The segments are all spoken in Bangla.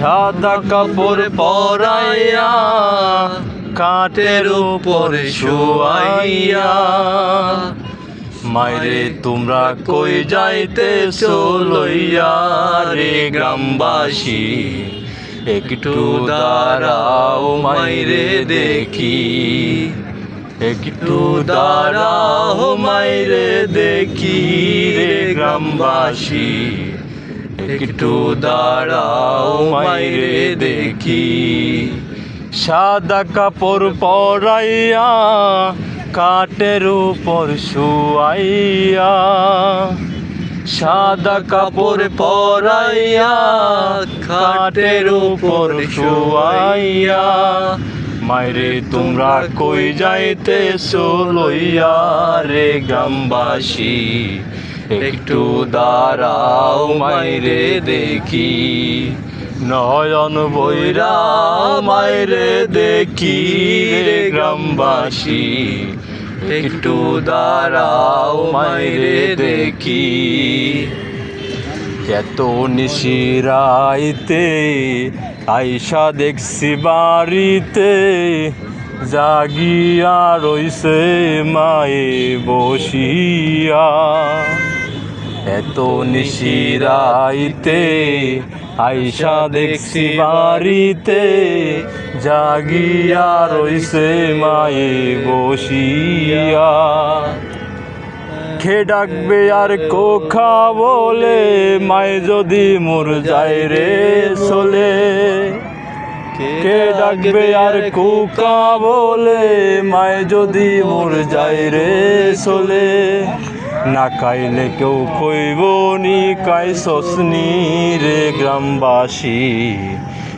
সাদা কাপড় পরাইয়া, কাঠের উপরে শোয়াইয়া, মাইরে, তোমরা কই যাইতে লইয়া রে গ্রামবাসী? একটু দাঁড়াও মাইরে দেখি। একটু দাঁড়াও মাইরে দেখি রে গ্রামবাসী। একটু দাঁড়াও মাইরে দেখি। সাদা কাপড় পরাইয়া, কাঠের উপর শুয়াইয়া। সাদা কাপড় পরাইয়া, কাঠের উপর শুয়াইয়া। মাইরে তোমরা কই যাইতে লইয়া রে গ্রামবাসী? একটু দাঁড়াও মাইরে দেখি। নয়ন বৈরা মাইরে দেখি রে গ্রামবাসী। একটু দাঁড়াও মাইরে দেখি। এত নিশিরাইতে, আইসা দেখছি বাড়িতে। জাগিয়া রইছে মায়ে বসিয়া। এত নিশিরাইতে আইসা দেখছি বাড়িতে, জাগিয়া রইছে মায়ে বসিয়া। খে ডাকবে আর কোখা বলে, মায়ে যদি মোর যায় রে চলে। কে ডাকবে আর কুকা বলে, মায়ে যদি মোর যাই রে চলে। না খাইলে কেউ কইব নি, কাই সসনি রে গ্রামবাসী।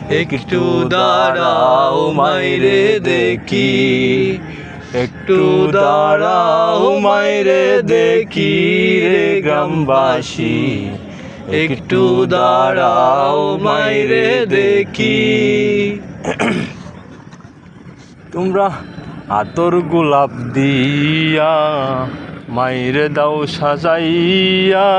একটু দাঁড়াও মাইরে দেখি। একটু দাঁড়াও মাইরে দেখি রে গ্রামবাসী। একটু দাঁড়াও মাইরে দেখি। তোমরা আতর গোলাপ দিয়া মাইরে দাও সাজাইয়া